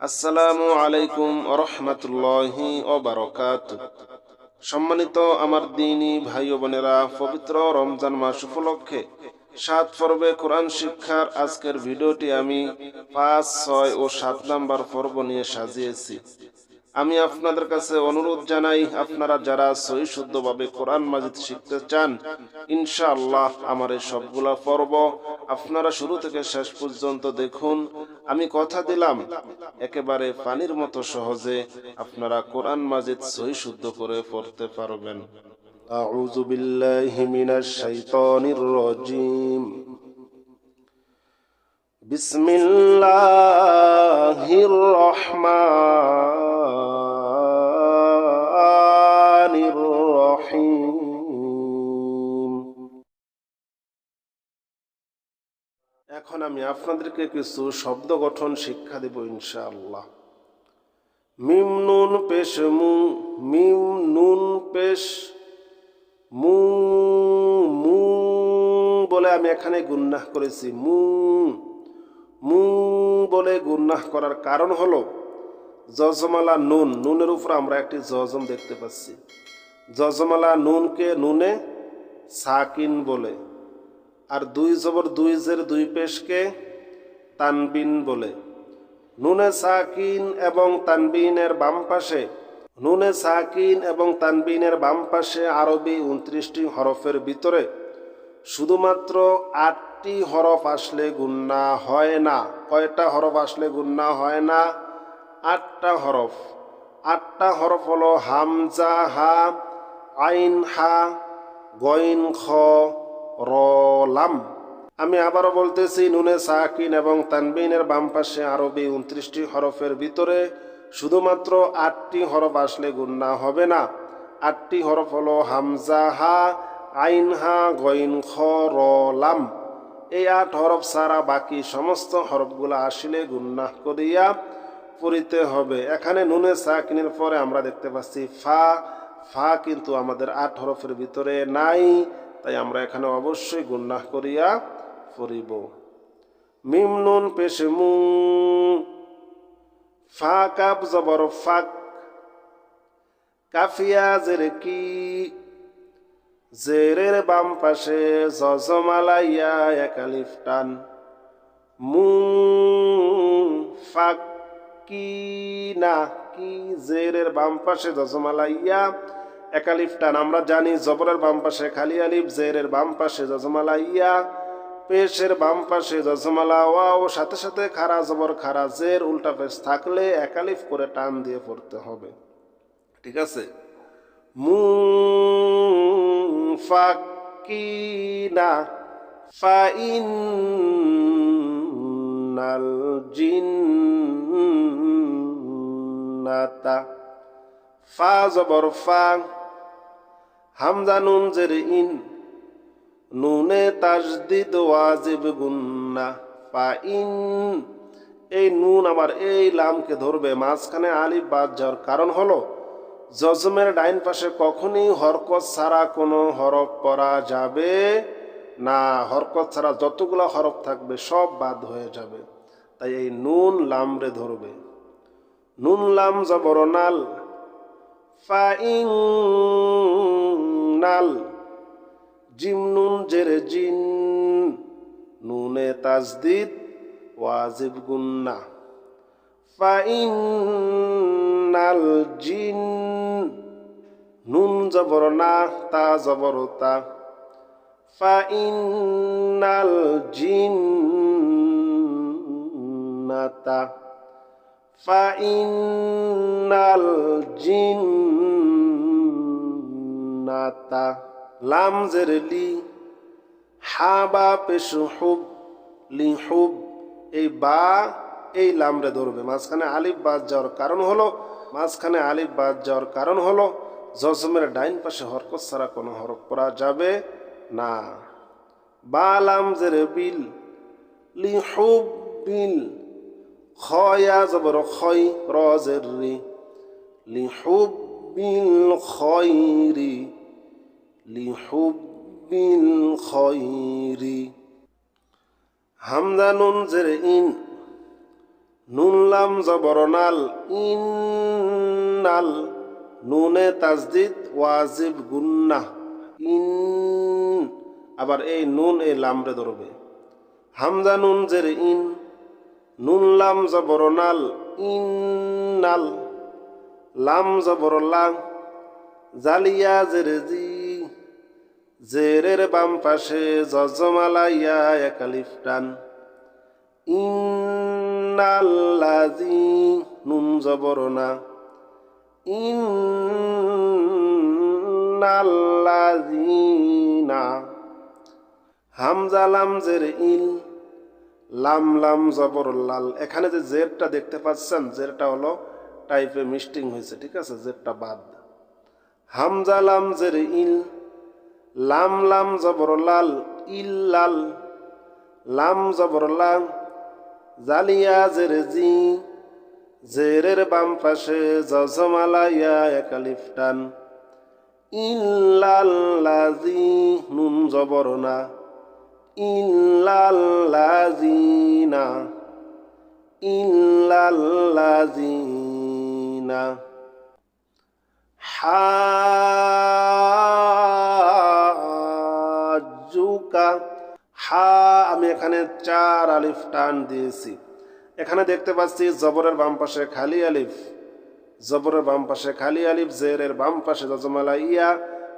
আসসালামু আলাইকুম রহমতুল্লাহি বারকাত সম্মানিত আমার দিনী ভাই বোনেরা, পবিত্র রমজান মাস উপলক্ষে সাত পর্বে কোরআন শিক্ষার আজকের ভিডিওটি আমি পাঁচ, ছয় ও সাত নাম্বার পর্ব নিয়ে সাজিয়েছি। আমি আপনাদের কাছে অনুরোধ জানাই আপনারা যারা সহি শুদ্ধভাবে কোরআন মাজিদ শিখতে চান ইনশাআল্লাহ আমার এই সবগুলা পর্ব আপনারা শুরু থেকে শেষ পর্যন্ত দেখুন আমি কথা দিলাম একেবারে পানির মতো সহজে আপনারা কোরআন মাজিদ সহি শুদ্ধ করে পড়তে পারবেন أعوذ بالله من الشيطان الرجيم بسم الله الرحمن আমি আপনাদেরকে কিছু শব্দ গঠন শিক্ষা দেব ইনশাআল্লাহ। মিম নুন পেশ মু, মিম নুন পেশ মু মু বলে আমি এখানে গুন্নাহ করেছি। মু মু বলে গুন্নাহ করার কারণ হলো জজমালা নুন, নুনের উপর আমরা একটি জজম দেখতে পাচ্ছি। জজমালা নুনকে নুনে সাকিন বলে। আর দুই জবর দুই জের দুই পেশকে তানবিন বলে। নুনে সাকিন এবং তানবিনের বাম পাশে নুনে সাকিন এবং তানবিনের বাম পাশে আরবি উনত্রিশটি হরফের ভিতরে শুধুমাত্র আটটি হরফ আসলে গুন্না হয় না। কয়টা হরফ আসলে গুন্না হয় না? আটটা হরফ। আটটা হরফ হলো হামজা, হা, আইন, হা, গইন, খ র লাম আমি আবারও বলতেছি, নুনে সাকিন এবং তানবিনের বাম পাশে আরবি উনত্রিশটি হরফের ভিতরে শুধুমাত্র আটটি হরফ আসলে গুন্না হবে না। আটটি হরফ হলো হামজা, হা, আইন, হা, গইন, খ, র, লাম। এই আট হরফ ছাড়া বাকি সমস্ত হরফগুলো আসলে গুন্না করিয়া পড়িতে হবে। এখানে নুনে সাকিনের পরে আমরা দেখতে পাচ্ছি ফা। ফা কিন্তু আমাদের আট হরফের ভিতরে নাই। তাই আমরা এখানে অবশ্যই গুন্নাহ করিয়া পড়িব। মিম নুন পেশে মু, ফা কাপ জবর ফাক, কাফিয়া জের কি, জেরের বাম পাশে জজমালাইয়া একালিফ টান, মু, ফাক কি না কি, জেরের বাম পাশে জজমালাইয়া একালিফ টান। আমরা জানি জবরের বাম পাশে খালি আলিফ, জেরের বাম পাশে জজমালাইয়া পেশের বাম পাশে জজমালা ওয়া, ও সাথে সাথে খারা জবর, খারা জের, উল্টা পেশ থাকলে একালিফ করে টান দিয়ে পড়তে হবে। ঠিক আছে? মু ফাকিনা ফাইন নাল জিন্নাতা। ফা জবর, ফা হামজা নুন জের ইন। নুনে তাজদিদ ওয়াজিব গুন্না ফা ইন এই নুন আমার এই লামকে ধরবে। মাঝখানে আলিফ বাদ যাওয়ার কারণ হলো, জজমের ডাইন পাশে কখনই হরকত ছাড়া কোনো হরফ পড়া যাবে না। হরকত ছাড়া যতগুলো হরফ থাকবে, সব বাদ হয়ে যাবে। তাই এই নুন লামরে ধরবে। নুন লাম জবর নাল ফাইং নাল, জিম নুন জের জিন, নুনে তাজদিদ, ওয়াজিব গুন্না। ফাইন নাল জিন, নুন জবর না, তা জবর তা। ফাইন নাল জিন, না তা। ফাইন নাল জিন নাতা লাম জের লি হাবা পেশু হুব, লি হুব, এই বা, এই লামরে ধরবে। মাঝখানে আলিফ বাদ যাওয়ার কারণ হলো, মাঝখানে আলিফ বাদ যাওয়ার কারণ হলো, জজমের ডাইন পাশে হরকত ছাড়া কোনো হরফ পড়া যাবে না। বা লাম জের বিল, লি হুব বিল, খয়া জবর খই রজের রি, লি হুব বিল খয়রি লি হুব বিল খয়রি হামদা নুন ইন, নুন লাম জবরনাল নুনে তাজদিদ ওয়াজিব গুন্না, ইন। আবার এই নুন এই লামরে ধরবে। হামজা নুন জের ইন, নুন লাম জবরনাল ইন্নাল লাম জবরলাং জালিয়া জের জি জেরের বাম পাশে জজমালাইয়া একালিফ টান। ইন্নাল্লাজি নুন জবরনা ইন্নাল্লাজিনা হামজা লাম জের ইল, লাম লাম জবর লাল। এখানে যে জেরটা দেখতে পাচ্ছেন, জেরটা হলো টাইপে মিস্টিং হয়েছে, ঠিক আছে? জেরটা বাদ। হামজা লাম জের ইল লাম লাম, জবর, লাল ইল লাল লাম, জবর লাম জালিয়া, জের, জি। জেরের বাম পাশে জজমালাইয়া একালিফ টান। ইল্লাল্লাজি, নুন, জবর, না। ইল্লাল্লাজিনা ইল্লাল্লাজিনা হাজুকা হা, আমি এখানে চার আলিফ টান দিয়েছি। এখানে দেখতে পাচ্ছি জবরের বাম পাশে খালি আলিফ, জবরের বাম পাশে খালি আলিফ, জেরের বাম পাশে জজমালা ইয়া,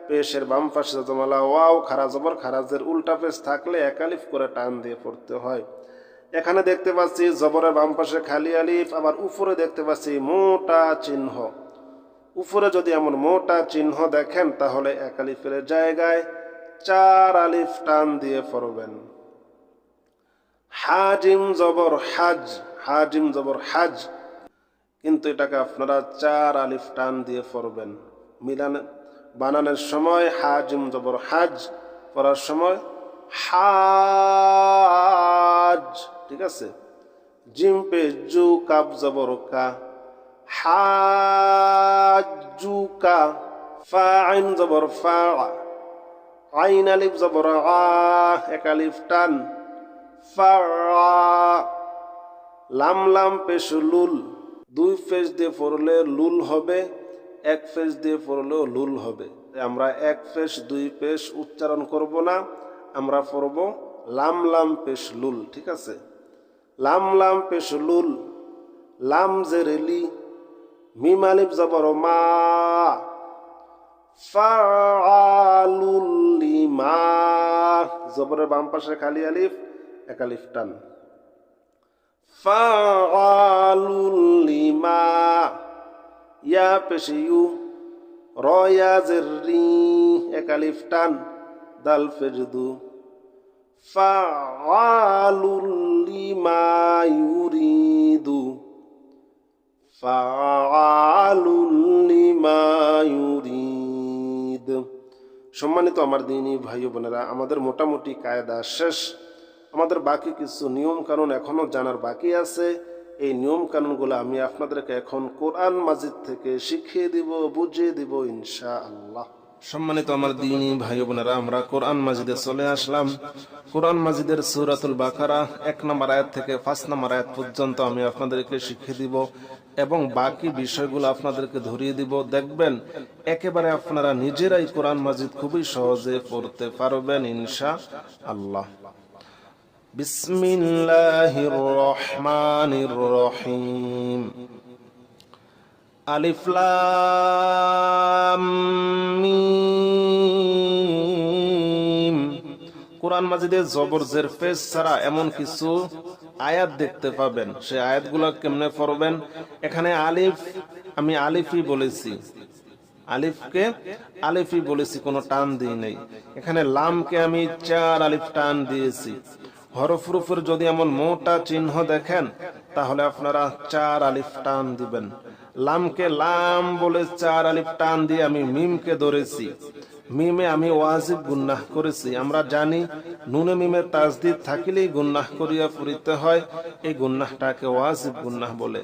পেশের বাম পাশে জজমালা ওয়াও, খারা জবর খারাজের উল্টা পেশ থাকলে এক আলিফ করে টান দিয়ে পড়তে হয়। এখানে দেখতে পাচ্ছি জবরের বাম পাশে খালি আলিফ, আবার উপরে দেখতে পাচ্ছি মোটা চিহ্ন। উপরে যদি এমন মোটা চিহ্ন দেখেন, তাহলে এক আলিফের জায়গায় চার আলিফ টান দিয়ে পড়বেন। হাজিম জবর হাজ, হাজিম জবর হাজ। কিন্তু এটাকে আপনারা চার আলিফ টান দিয়ে পড়বেন। মিলান, বানানোর সময় হাজিম জবর হাজ, পড়ার সময় হাজ, ঠিক আছে? জিম পে জু কাপ জবর কা, হাজু কা ফা আইন জবর ফা আইন আলিফ জবর আ, এক আলিফ টান। লাম লাম, পেশ, লুল। দুই ফেজ দিয়ে পড়লে লুল হবে, এক ফেজ দিয়ে পড়লেও লুল হবে। আমরা এক ফেস দুই পেশ উচ্চারণ করব না। আমরা পড়ব লাম লাম, পেশ, লুল, ঠিক আছে? লাম লাম, পেশ, লুল। লাম, জেরেলি। মিম, আলিফ, জবর, মা। লিমা। জবরের বাম পাশে খালি আলিফ, এক আলিফ টান। লিমা। ইয়া পেশে ইউ রয়া জেরি এক আলিফ টান। দাল ফেজদু লিমা ইউরিদু। ফাআলুল সম্মানিত আমার দিনী ভাই বোনেরা, আমাদের মোটামুটি কায়দা শেষ। আমাদের বাকি কিছু নিয়ম কানুন এখনও জানার বাকি আছে। এই নিয়ম কানুনগুলো আমি আপনাদেরকে এখন কোরআন মাজিদ থেকে শিখিয়ে দিব, বুঝিয়ে দিব ইনশা আল্লাহ সম্মানিত আমার দিনী ভাই বোনেরা, আমরা কোরআন মাজিদে চলে আসলাম। কোরআন মাজিদের সূরাতুল বাকারা, এক নম্বর আয়াত থেকে পাঁচ নম্বর আয়াত পর্যন্ত আমি আপনাদেরকে শিখিয়ে দিব। এবং বাকি বিষয়গুলো আপনাদেরকে ধরিয়ে দিব। দেখবেন, একেবারে আপনারা নিজেরাই কোরআন মাজিদ খুবই সহজে পড়তে পারবেন ইনশা আল্লাহ। বিসমিল্লাহির রহমানির রহিম আলিফ কোরআন মাজিদের জবর জের ছাড়া এমন কিছু আয়াত দেখতে পাবেন। সেই আয়াতগুলো কেমনে পড়বেন? এখানে আলিফ, আমি আলিফই বলেছি। আলিফকে আলিফই বলেছি, কোনো টান দিই নেই। এখানে লামকে আমি চার আলিফ টান দিয়েছি। হরফের উপর যদি এমন মোটা চিহ্ন দেখেন, তাহলে আপনারা চার আলিফ টান দিবেন। লামকে লাম বলে চার আলিফ টান দিয়ে আমি মিমকে ধরেছি। মিমে আমি ওয়াজিব গুন্নাহ করেছি। আমরা জানি নুনে মিমের তাজদিদ থাকিলেই গুন্নাহ করিয়া ফুরিতে হয়। এই গুন্নাহটাকে ওয়াজিব গুন্নাহ বলে।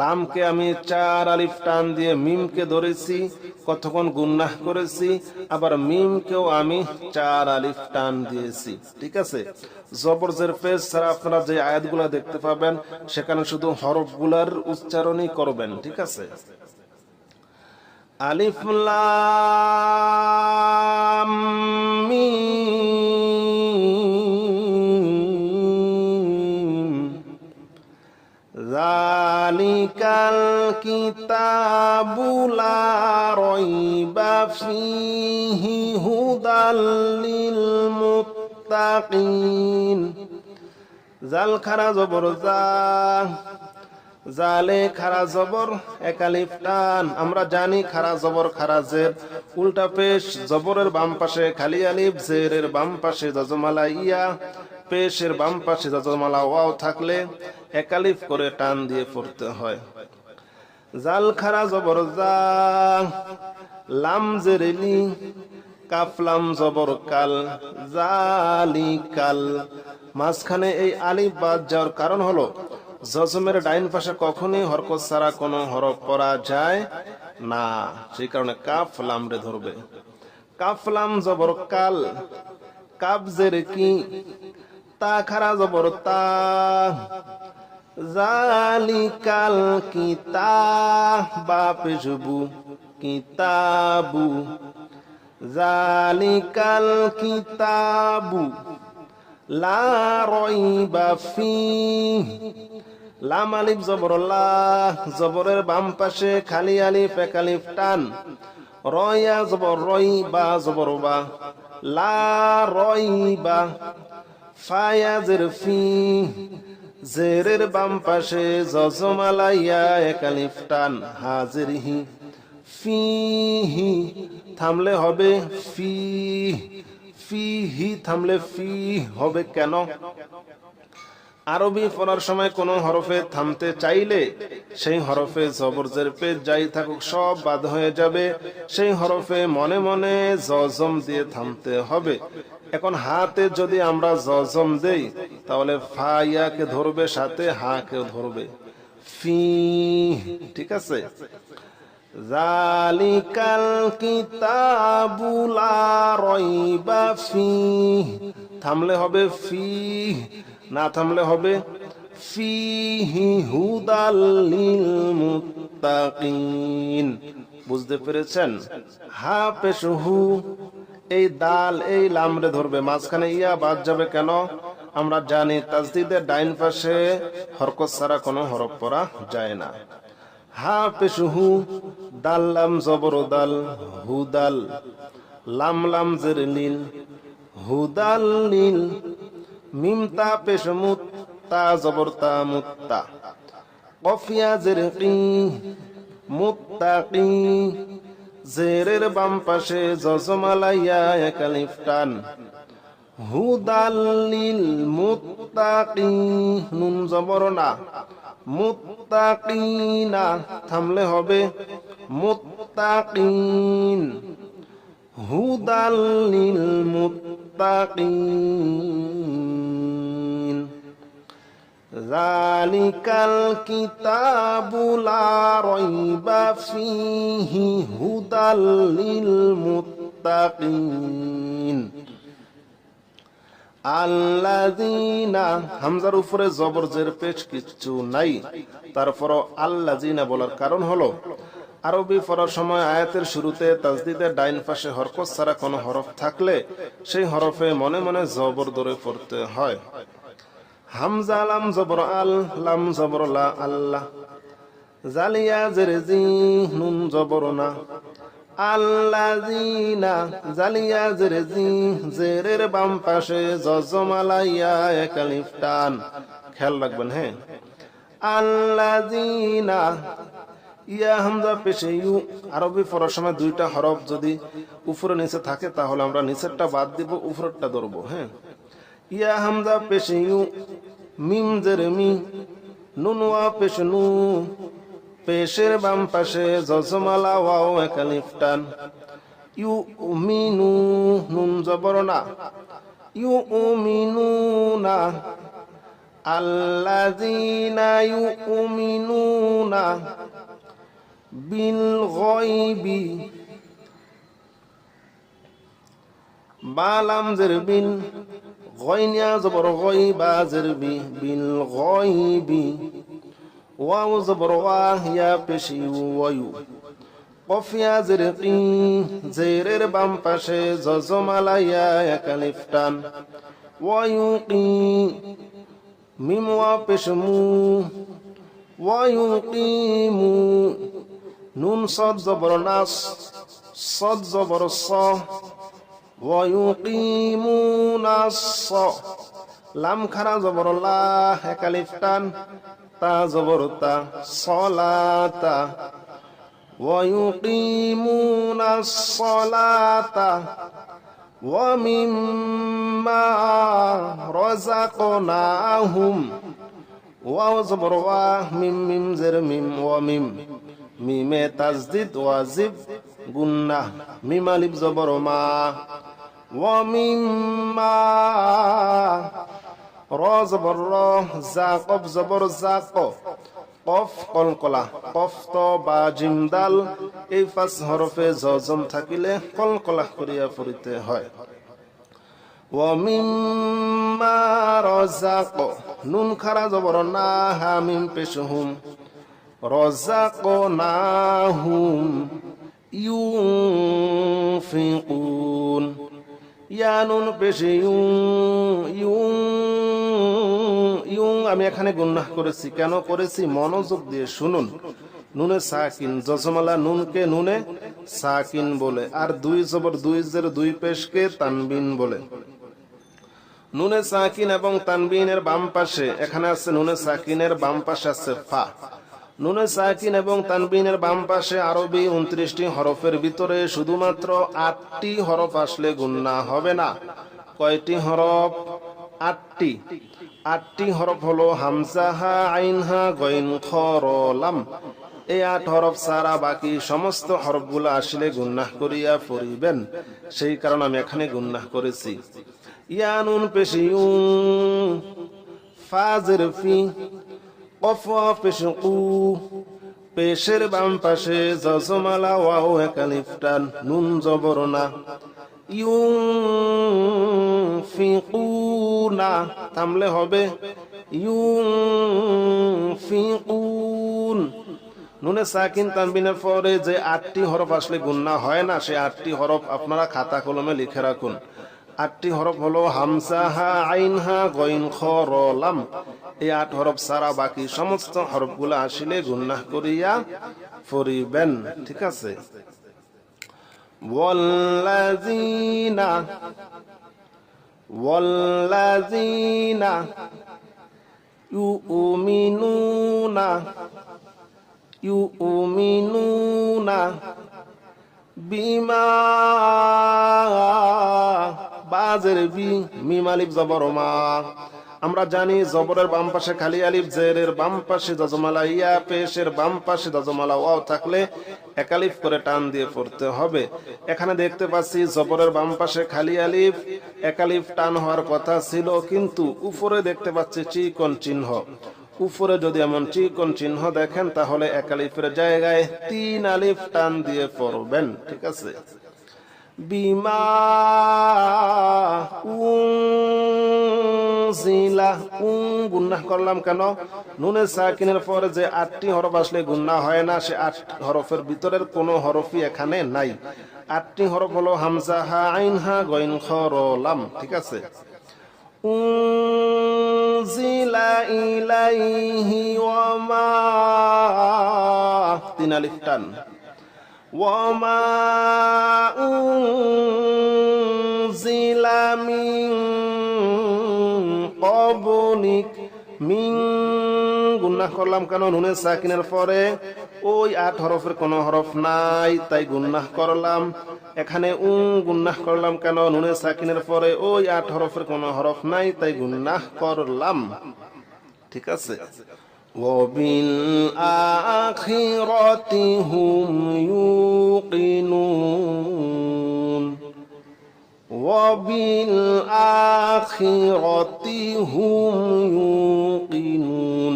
লামকে আমি চার আলিফ টান দিয়ে মিমকে ধরেছি, কতক্ষণ গুন্নাহ করেছি, আবার মিমকেও আমি চার আলিফ টান দিয়েছি। ঠিক আছে? জবরজের পেজ ছাড়া আপনারা যে আয়াতগুলা দেখতে পাবেন, সেখানে শুধু হরফগুলার উচ্চারণই করবেন। ঠিক আছে? আলিফ লাম মিম যালিকাল কিতাবু লা রাইবা ফীহি হুদাল লিল মুত্তাকিন জাল খারা জবর জা জালে খারা জবর একালিফ টান। আমরা জানি খারা জবর খারা জের। উল্টা পেশ, জবরের বাম পাশে খালি আলিফ, জেরের বাম পাশে যজমালা ইয়া। পেশের বাম পাশে যজমালা ওয়াও থাকলে একালিফ করে টান দিয়ে পড়তে হয়। জাল খারা জবর জা, লাম জেরেলি, কাফলাম জবর কাল, জালি কাল। মাঝখানে এই আলিফ বাদ যাওয়ার কারণ হলো জজমের ডাইন পাশে কখনই হরকত ছাড়া কোনো হরফ পড়া যায় না, সেই কারণে কাফ লাম রে ধরবে। কাফ লাম জবর কাল কাবজের কি, তা খারা জবর তা, জালিকাল কিতাবা পেশবু কিতাবু জালিকাল কিতাবু লা রাইবা ফিহি লাম আলিফ জবর লা জবরের বাম পাশে খালি আলিফ, এক আলিফ টান। রয়া জবর রই বা জবর বা, লা রই বা, ফায়া জের ফি, জেরের বাম পাশে জজমালাইয়া, এক আলিফ টান। হাজির হি ফিহি থামলে হবে ফি ফি হি, থামলে ফি হবে কেন? আরবি পড়ার সময় কোন হরফে থামতে চাইলে সেই হরফে জবরজের পেজ যাই থাকুক, সব বাদ হয়ে যাবে। সেই হরফে মনে মনে জজম দিয়ে থামতে হবে। এখন হাতে যদি আমরা জজম দেই, তাহলে ফাইয়াকে ধরবে, সাথে হাকে ধরবে। ফি ঠিক আছে? জালিকাল কিতাবু লা রাইবা ফি থামলে হবে ফি না থামলে হবে। ফিহি হুদাল লিল মুত্তাকিন বুঝতে পেরেছেন? হা পেশহু, এই দাল, এই লামরে ধরবে। মাঝখানে ইয়া বাদ যাবে কেন? আমরা জানি তাজদিদের ডাইন পাশে হরকত ছাড়া কোনো হরফ পড়া যায় না। হা পেশহু, দাল লাম জবর দাল, হুদাল, লাম লাম জের নীল, হুদাল নীল মিমতা পেশ তা মুত্তা কফিয়া জের কি মুত্তাকি জেরের বাম পাশে জজমালাইয়া একালিফ টান। হুদাল্লিল মুত্তাকি নুন জবর না। মুত্তাকিনা থামলে হবে মুত্তাকিন হুদাল্লিল মুত্তাকিন জালিকাল কিতাবু লা রাইবা ফিহি হুদাল্লিল মুত্তাকিন আল্লাযিনা হামজার উপরে জবরজের পেশ কিছু নাই তারপর আল্লাযিনা বলার কারণ হলো আরবি পড়ার সময় আয়াতের শুরুতে তাজদিদের ডাইন পাশে হরকত ছাড়া কোনো হরফ থাকলে সেই হরফে মনে মনে জবর ধরে পড়তে হয়। হামজা লাম জবর আল, লাম জবর লা আল্লাহ। জালিয়া জেরে জি নুন জবর না। আল্লাযিনা জালিয়া জেরে জি জেরের বাম পাশে জজমালাইয়া এক টান। খেয়াল রাখবেন হ্যাঁ। আল্লাযিনা ইয়া হামজা পেশে ইউ আরবি পড়ার সময় দুইটা হরফ যদি উপরে নিচে থাকে, তাহলে আমরা নিচেরটা বাদ দিব, উপরেরটা ধরবো হ্যাঁ? ইয়া হামজা পেশে ইউ, মিম জেরেমি নুনুয়া পেশনু পেশের বাম পাশে জজমালা ওয়াও একালিফটান ইউ উমিনু নুন জবরনা ইউ উমিনু না আল্লাযীনা ইউমিনুনা না বিল গয়বি বালাম জেরবিন গয়নিয়া জবর গয়বা জেরবি বিল গয়বি ওয়াও জবর ওয়াহ ইয়া পেশি ওয়ু কফিয়া জেরকি জেরের বাম পাশে জজমালাইয়া একালিফটান ওয়ুকি মিম ওয়া পেশমু। ওয়ুকিমু নুন সদ জবর নাস সদ জবর স ويقيمون الص লাম খারা জবর লা একালিফটান তা জবর তা সলাতা ويقيمون الصلاة ومما رزقناهم ওয়াও জবর ওয়া মিম মিম জের মিম ওয়া মিমে তাজদিদ ওয়াজিব, গুন্না মিম আলিফ জবর মা। ওয়ামিম্মা র জবর র, জা কফ জবর জা কফ কলকলা কফ ত বা জিমদাল এই পাঁচ হরফে জজম থাকিলে কলকলা করিয়া পড়িতে হয়। ওয়ামিম্মা রজাক নুন খারা জবর না, হামিম পেশহুম। رزقناهم ينفقون ইয়া নুন পেশে ইউং ইউং ইউং আমি এখানে গুন্নাহ করেছি কেন করেছি মনোযোগ দিয়ে শুনুন নুনে সাকিন জসমালা নুনকে নুনে সাকিন বলে আর দুই জবর দুই জের দুই পেশকে তানবিন বলে নুনে সাকিন এবং তানবিনের বাম পাশে এখানে আছে নুনে সাকিনের বাম পাশে আছে ফা নুনে সাকিন এবং তানবিনের বাম পাশে আরবি উনত্রিশটি হরফের ভিতরে শুধুমাত্র আটটি হরফ আসলে গুন্না হবে না। কয়টি হরফ? আটটি। আটটি হরফ হলো হামজাহা আইনহা গইন খরলাম এই আট হরফ সারা বাকি সমস্ত হরফগুলো আসলে গুন্নাহ করিয়া পড়িবেন সেই কারণে আমি এখানে গুন্নাহ করেছি। ইয়ানুন পেশি ফি কফা পেশু পেশের বাম পাশে জজমালা ওয়াও একালিফটান নুন জবরনা ইউং ফিকুনা থামলে হবে। ইউং ফিকুন নুনে সাকিন তানবিনের পরে যে আটটি হরফ আসলে গুন্না হয় না, সে আটটি হরফ আপনারা খাতা কলমে লিখে রাখুন। আটটি হরফ হলো হামসা, হা, আইন, হা, গইন, খ, র, লাম। এই আট হরফ সারা বাকি সমস্ত হরফগুলো আসলে গুন্নাহ করিয়া ফরিবেন। ঠিক আছে? ওয়াল্লাযীনা ওয়াল্লাযীনা ইউমিনুনা ইউমিনুনা বিমা বাজের বি, মিম আলিফ জবর মা। আমরা জানি জবরের বাম পাশে খালি আলিফ, জেরের বাম পাশে দজমালা ইয়া পেশের বাম পাশে দজমালা ওয়াও থাকলে একালিফ করে টান দিয়ে পড়তে হবে। এখানে দেখতে পাচ্ছি জবরের বাম পাশে খালি আলিফ একালিফ টান হওয়ার কথা ছিল, কিন্তু উপরে দেখতে পাচ্ছি চিকন চিহ্ন। উপরে যদি এমন চিকন চিহ্ন দেখেন, তাহলে একালিফের জায়গায় তিন আলিফ টান দিয়ে পড়বেন, ঠিক আছে? বিমা উনজিলা উং গুন্নাহ করলাম কেন? নুনে সাকিনের পরে যে আটটি হরফ আসলে গুন্না হয় না, সে আট হরফের ভিতরের কোনো হরফই এখানে নাই। আটটি হরফ হলো হামজা, হা, আইন, হা, গইন, খ, র, লাম, ঠিক আছে? উনজিলা ইলাইহি ওয়া টান। وما أنزل من قبلك মিং গুন্না করলাম কেন নুনে সাকিনের পরে ওই আট হরফের কোন হরফ নাই তাই গুন্নাহ করলাম এখানে উং গুন্নাহ করলাম কেন নুনে সাকিনের পরে ওই আট হরফের কোন হরফ নাই তাই গুন্নাহ করলাম ঠিক আছে وبالآخرة هم يوقنون وبالآخرة هم يوقنون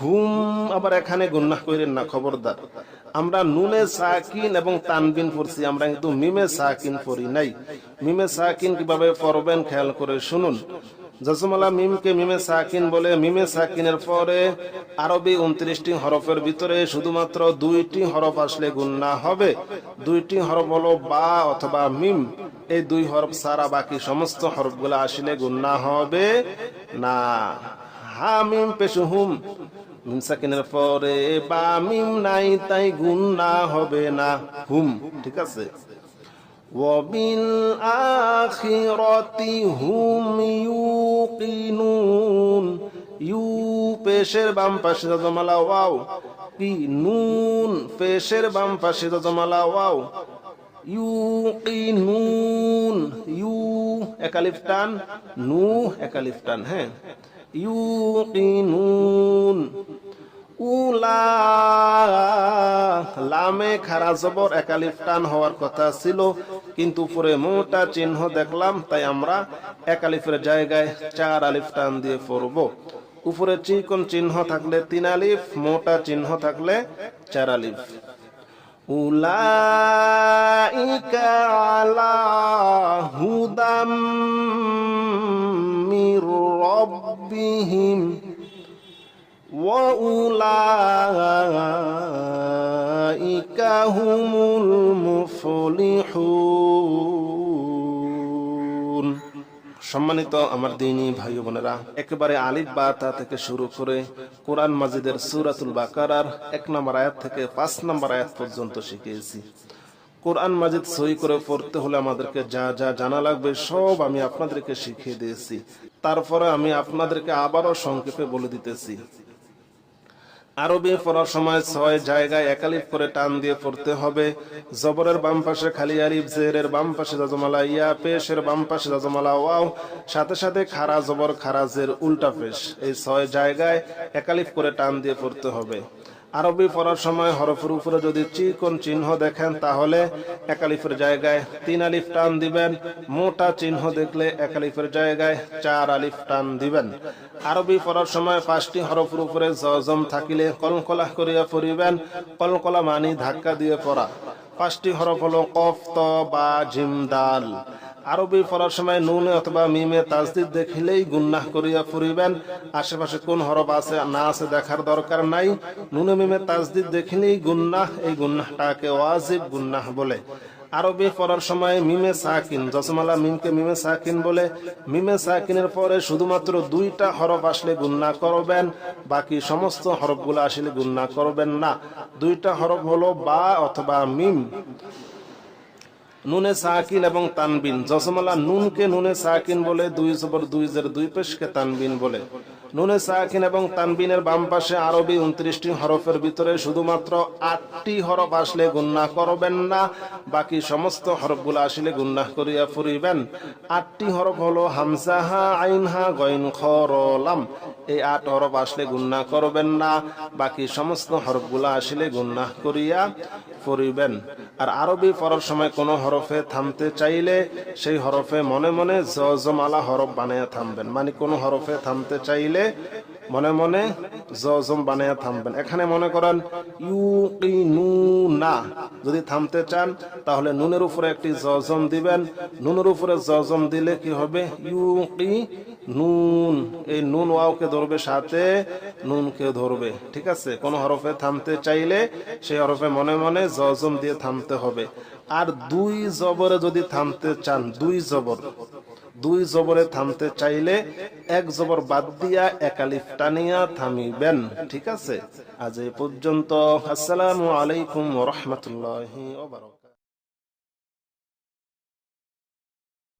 হুম আবার এখানে গুন্নাহ করেন না খবরদার আমরা নুনে সাকিন এবং তানবিন পড়ছি আমরা কিন্তু মিমে সাকিন পড়ি নাই মিমে সাকিন কিভাবে পড়বেন খেয়াল করে শুনুন জসমলা মিমকে মিমে সাকিন বলে মিমে সাকিনের পরে আরবি উনত্রিশটি হরফের ভিতরে শুধুমাত্র দুইটি হরফ আসলে গুন্না হবে। দুইটি হরফ হলো বা অথবা মিম। এই দুই হরফ সারা বাকি সমস্ত হরফগুলো আসলে গুন্না হবে না। হা মিম পেশু হুম। মিম সাকিনের পরে বা মিম নাই, তাই গুন্না হবে না। হুম, ঠিক আছে? وبالآخرة هم يوقنون ইউ পেশের বাম পাশে জমালা ওয়াও কি নুন পেশের বাম পাশে জমালা ওয়াও ইউ কি নুন ইউ একালিফ টান নু একালিফ টান হ্যাঁ ইউ কি নুন উলা লামে খারা জবর একালিফ টান হওয়ার কথা ছিল, কিন্তু উপরে মোটা চিহ্ন দেখলাম, তাই আমরা একালিফের জায়গায় চার আলিফ টান দিয়ে পড়ব। উপরে চিকন চিহ্ন থাকলে তিন আলিফ, মোটা চিহ্ন থাকলে চার আলিফ। উলাইকা আলা হুদাম মির রব্বিহিম وأولئك هم المفلحون সম্মানিত আমার দিনী ভাই বোনেরা একেবারে আলিফ বা তা থেকে শুরু করে কোরআন মাজিদের সুরাতুল বাকারার এক নম্বর আয়াত থেকে পাঁচ নম্বর আয়াত পর্যন্ত শিখিয়েছি কোরআন মাজিদ সই করে পড়তে হলে আমাদেরকে যা যা জানা লাগবে সব আমি আপনাদেরকে শিখিয়ে দিয়েছি তারপরে আমি আপনাদেরকে আবারও সংক্ষেপে বলে দিতেছি আরবি পড়ার সময় ছয় জায়গায় একালিফ করে টান দিয়ে পড়তে হবে। জবরের বাম পাশে খালি আলিফ, জেরের বাম পাশে জাজমালা ইয়া, পেশের বাম পাশে জাজমালা ওয়াও, সাথে সাথে খারা জবর খারাজের উল্টা পেশ। এই ছয় জায়গায় একালিফ করে টান দিয়ে পড়তে হবে। আরবি পড়ার সময় হরফের উপরে যদি চিকন চিহ্ন দেখেন, তাহলে একালিফের জায়গায় তিন আলিফ টান দিবেন। মোটা চিহ্ন দেখলে একালিফের জায়গায় চার আলিফ টান দিবেন। আরবি পড়ার সময় পাঁচটি হরফের উপরে জজম থাকিলে কলকলা করিয়া পড়িবেন। কলকলা মানি ধাক্কা দিয়ে পড়া। পাঁচটি হরফ হলো কফ, ত, বা, জিম, দাল। আরবি পড়ার সময় নুনে অথবা মিমে তাজদিদ দেখিলেই গুন্নাহ করিয়া ফুরিবেন। আশেপাশে কোন হরফ আছে, না আছে দেখার দরকার নাই। নুনে মিমে তাজদিদ দেখিলেই গুন্নাহ, এই গুন্নাহটাকে ওয়াজিব গুন্নাহ বলে। আরবি পড়ার সময় মিমে সাকিন জসমালা মিমকে মিমে সাকিন বলে। মিমে সাকিনের পরে শুধুমাত্র দুইটা হরফ আসলে গুন্না করবেন, বাকি সমস্ত হরফগুলো আসলে গুন্না করবেন না। দুইটা হরফ হলো বা অথবা মিম। নুনে সাকিন এবং তানবিন। যশমালা নুনকে নুনে সাকিন বলে, দুই জবর দুই জের দুই পেশকে তানবিন বলে। নুনে সাকিন এবং তানবিনের বাম পাশে আরবি উনত্রিশটি হরফের ভিতরে শুধুমাত্র আটটি হরফ আসলে গুন্না করবেন না, বাকি সমস্ত হরফগুলো আসলে গুন্না করিয়া ফুরিবেন। আটটি হরফ হলো হামসাহা আইনহা গইন খরলাম এই আট হরফ আসলে গুন্না করবেন না, বাকি সমস্ত হরফগুলো আসলে গুন্না করিয়া ফুরিবেন। আর আরবি পড়ার সময় কোনো হরফে থামতে চাইলে সেই হরফে মনে মনে জজমালা হরফ বানায় থামবেন। মানে কোনো হরফে থামতে চাইলে মনে মনে জজম বানায় থামবেন। এখানে মনে করেন ইউ নু যদি থামতে চান, তাহলে নুনের উপরে একটি জজম দিবেন। নুনের উপরে জজম দিলে কি হবে? ইউ নুন এই নুন ওয়াওকে ধরবে সাথে নুনকে ধরবে। ঠিক আছে? কোন হরফে থামতে চাইলে সেই হরফে মনে মনে জজম দিয়ে থামতে হবে। আর দুই জবরে যদি থামতে চান, দুই জবর। দুই জবরে থামতে চাইলে এক জবর বাদ দিয়া একালিফ টানিয়া থামিবেন, ঠিক আছে? আজ এ পর্যন্ত, আসসালামু আলাইকুম রহমতুল্লাহ